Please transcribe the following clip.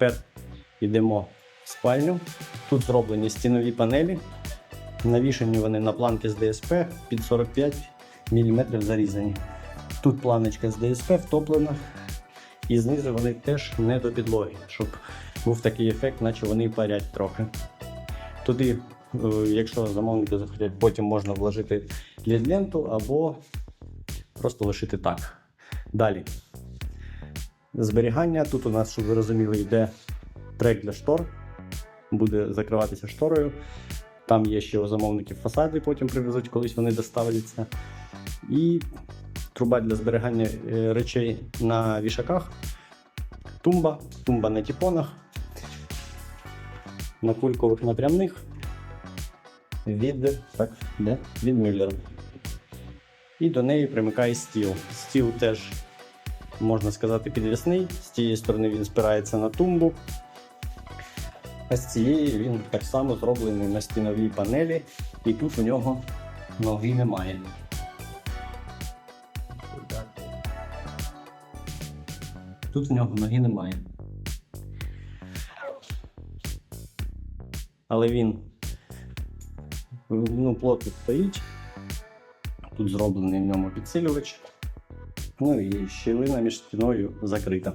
Тепер йдемо в спальню. Тут зроблені стінові панелі. Навішані вони на планки з ДСП під 45 мм зарізані. Тут планочка з ДСП втоплена, і знизу вони теж не до підлоги, щоб був такий ефект, наче вони парять трохи. Туди, е, якщо замовники захотять, потім можна вложити лід-ленту або просто лишити так. Далі. Зберігання. Тут у нас, щоб ви розуміли, йде трек для штор, буде закриватися шторою. Там є ще у замовників фасади, потім привезуть, колись вони доставляться. І труба для зберігання е, речей на вішаках. Тумба, тумба на тіпонах, на кулькових напрямних від, так, де? від Мюллера. І до неї примикає стіл. Стіл теж, можна сказати, підвісний. З тієї сторони він спирається на тумбу. А з цієї він так само зроблений на стіновій панелі, і тут у нього ноги немає. Тут у нього ноги немає. Але він ну, плотно стоїть. Тут зроблений в ньому підсилювач. Ну і щілина між стіною закрита.